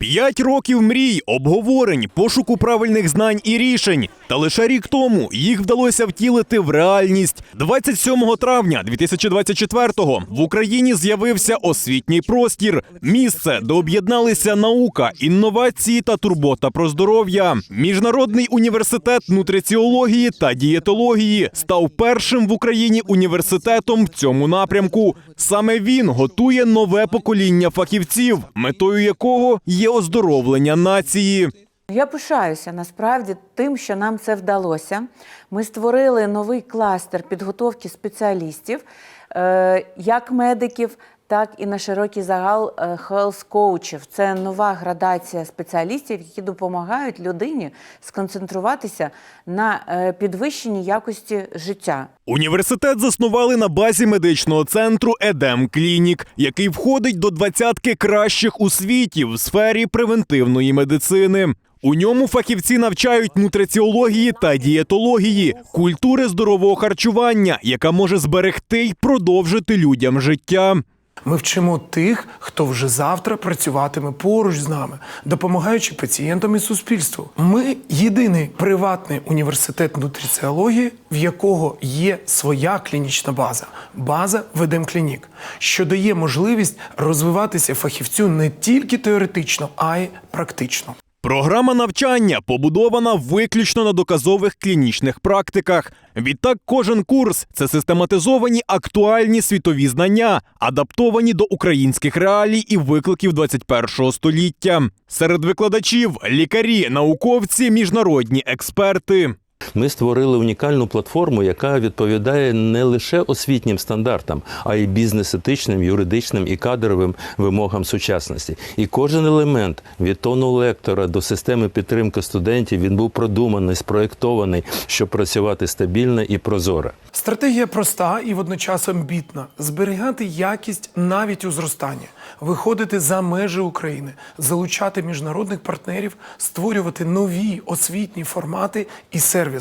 П'ять років мрій, обговорень, пошуку правильних знань і рішень. Та лише рік тому їх вдалося втілити в реальність. 27 травня 2024-го в Україні з'явився освітній простір. Місце, де об'єдналися наука, інновації та турбота про здоров'я. Міжнародний університет нутриціології та дієтології став першим в Україні університетом в цьому напрямку. Саме він готує нове покоління фахівців, метою якого є оздоровлення нації. Я пишаюся насправді тим, що нам це вдалося. Ми створили новий кластер підготовки спеціалістів, е, як медиків, так і на широкий загал е, health коучів. Це нова градація спеціалістів, які допомагають людині сконцентруватися на е, підвищенні якості життя. Університет заснували на базі медичного центру Едем Клінік, який входить до двадцятки кращих у світі в сфері превентивної медицини. У ньому фахівці навчають нутриціології та дієтології, культури здорового харчування, яка може зберегти й продовжити людям життя. Ми вчимо тих, хто вже завтра працюватиме поруч з нами, допомагаючи пацієнтам і суспільству. Ми єдиний приватний університет нутриціології, в якого є своя клінічна база база Ведем Клінік, що дає можливість розвиватися фахівцю не тільки теоретично, а й практично. Програма навчання побудована виключно на доказових клінічних практиках. Відтак, кожен курс це систематизовані актуальні світові знання, адаптовані до українських реалій і викликів 21 століття. Серед викладачів лікарі, науковці, міжнародні експерти. Ми створили унікальну платформу, яка відповідає не лише освітнім стандартам, а й бізнес-етичним, юридичним і кадровим вимогам сучасності. І кожен елемент від тону лектора до системи підтримки студентів він був продуманий, спроєктований, щоб працювати стабільно і прозоро. Стратегія проста і водночас амбітна: зберігати якість навіть у зростанні, виходити за межі України, залучати міжнародних партнерів, створювати нові освітні формати і сервіси.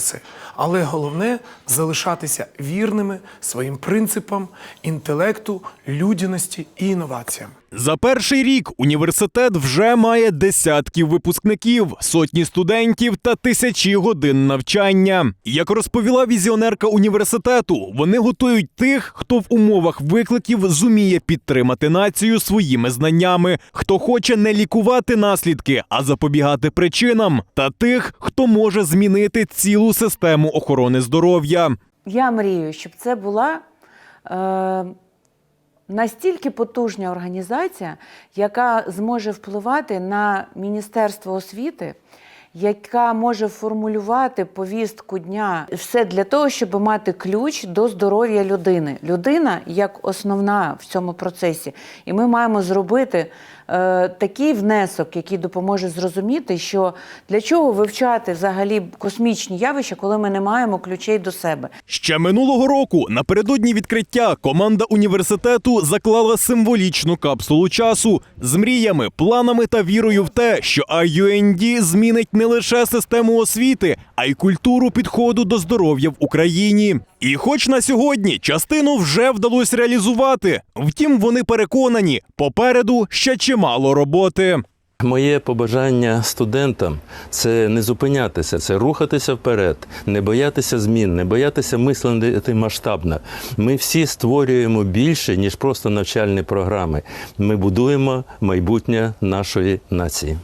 Але головне залишатися вірними своїм принципам, інтелекту, людяності і інноваціям. За перший рік університет вже має десятків випускників, сотні студентів та тисячі годин навчання. Як розповіла візіонерка університету, вони готують тих, хто в умовах викликів зуміє підтримати націю своїми знаннями, хто хоче не лікувати наслідки, а запобігати причинам, та тих, хто може змінити цілу систему охорони здоров'я. Я мрію, щоб це була е, настільки потужна організація, яка зможе впливати на Міністерство освіти, яка може формулювати повістку дня все для того, щоб мати ключ до здоров'я людини. Людина як основна в цьому процесі. І ми маємо зробити е, такий внесок, який допоможе зрозуміти, що для чого вивчати взагалі космічні явища, коли ми не маємо ключей до себе. Ще минулого року, напередодні відкриття, команда університету заклала символічну капсулу часу з мріями, планами та вірою в те, що IUND змінить не лише систему освіти, а й культуру підходу до здоров'я в Україні. І хоч на сьогодні частину вже вдалося реалізувати, втім вони переконані, попереду ще чимало роботи. Моє побажання студентам це не зупинятися, це рухатися вперед, не боятися змін, не боятися мислити масштабно. Ми всі створюємо більше, ніж просто навчальні програми. Ми будуємо майбутнє нашої нації.